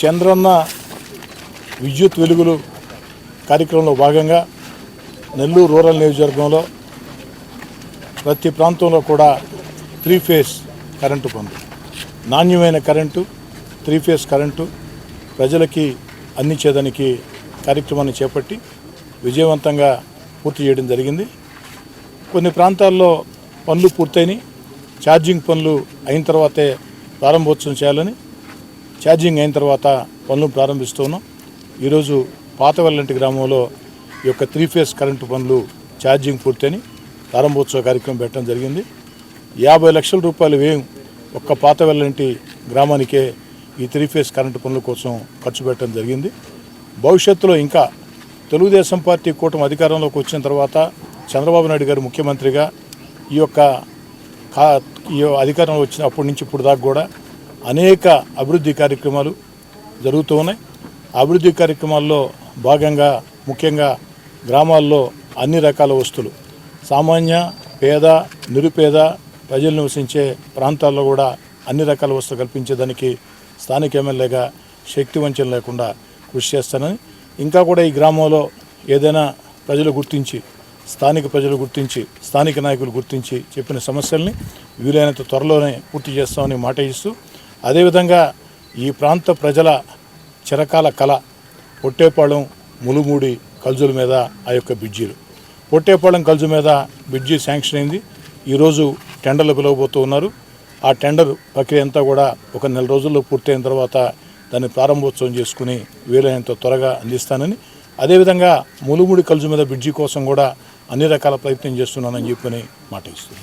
చంద్రన్న విద్యుత్ వెలుగులు కార్యక్రమంలో భాగంగా నెల్లూరు రూరల్ నియోజకవర్గంలో ప్రతి ప్రాంతంలో కూడా త్రీ ఫేస్ కరెంటు పనులు నాణ్యమైన కరెంటు త్రీ ఫేస్ కరెంటు ప్రజలకి అందించేదానికి కార్యక్రమాన్ని చేపట్టి విజయవంతంగా పూర్తి చేయడం జరిగింది. కొన్ని ప్రాంతాల్లో పనులు పూర్తయినాయి. ఛార్జింగ్ పనులు అయిన తర్వాతే ప్రారంభోత్సవం చేయాలని ఛార్జింగ్ అయిన తర్వాత పనులు ప్రారంభిస్తున్నాం ఈరోజు పాతవెల్లంటి గ్రామంలో ఈ యొక్క త్రీ ఫేస్ కరెంటు పనులు ఛార్జింగ్ పూర్తయిని ప్రారంభోత్సవ కార్యక్రమం పెట్టడం జరిగింది. యాభై లక్షల రూపాయలు వ్యయం ఒక్క పాతవెల్లంటి గ్రామానికే ఈ త్రీ ఫేస్ కరెంటు పనుల కోసం ఖర్చు పెట్టడం జరిగింది. భవిష్యత్తులో ఇంకా తెలుగుదేశం పార్టీ కూటమి అధికారంలోకి వచ్చిన తర్వాత చంద్రబాబు నాయుడు గారు ముఖ్యమంత్రిగా ఈ యొక్క కా ఈ అధికారంలో వచ్చిన అప్పటి నుంచి ఇప్పుడు దాకా కూడా అనేక అభివృద్ధి కార్యక్రమాలు జరుగుతూ ఉన్నాయి. అభివృద్ధి కార్యక్రమాల్లో భాగంగా ముఖ్యంగా గ్రామాల్లో అన్ని రకాల వస్తువులు సామాన్య పేద నిరుపేద ప్రజలు నివసించే ప్రాంతాల్లో కూడా అన్ని రకాల వస్తువులు కల్పించేదానికి స్థానిక ఎమ్మెల్యేగా శక్తి వంచన లేకుండా కృషి చేస్తానని ఇంకా కూడా ఈ గ్రామంలో ఏదైనా ప్రజలు గుర్తించి స్థానిక ప్రజలు గుర్తించి స్థానిక నాయకులు గుర్తించి చెప్పిన సమస్యల్ని వీలైనంత త్వరలోనే పూర్తి చేస్తామని మాట ఇస్తూ అదేవిధంగా ఈ ప్రాంత ప్రజల చిరకాల కళ పొట్టేపాళెం ములుమూడి కల్జుల మీద ఆ యొక్క బిడ్జీలు పొట్టేపాళెం కల్జు మీద బ్రిడ్జి శాంక్షన్ అయింది. ఈరోజు టెండర్లు పిలవబోతూ ఉన్నారు. ఆ టెండర్ ప్రక్రియ అంతా కూడా ఒక నెల రోజుల్లో పూర్తయిన తర్వాత దాన్ని ప్రారంభోత్సవం చేసుకుని వీలైనంత త్వరగా అందిస్తానని. అదేవిధంగా ములుముడి కలుజు మీద బ్రిడ్జి కోసం కూడా అన్ని రకాల ప్రయత్నం చేస్తున్నానని చెప్పని మాట ఇస్తుంది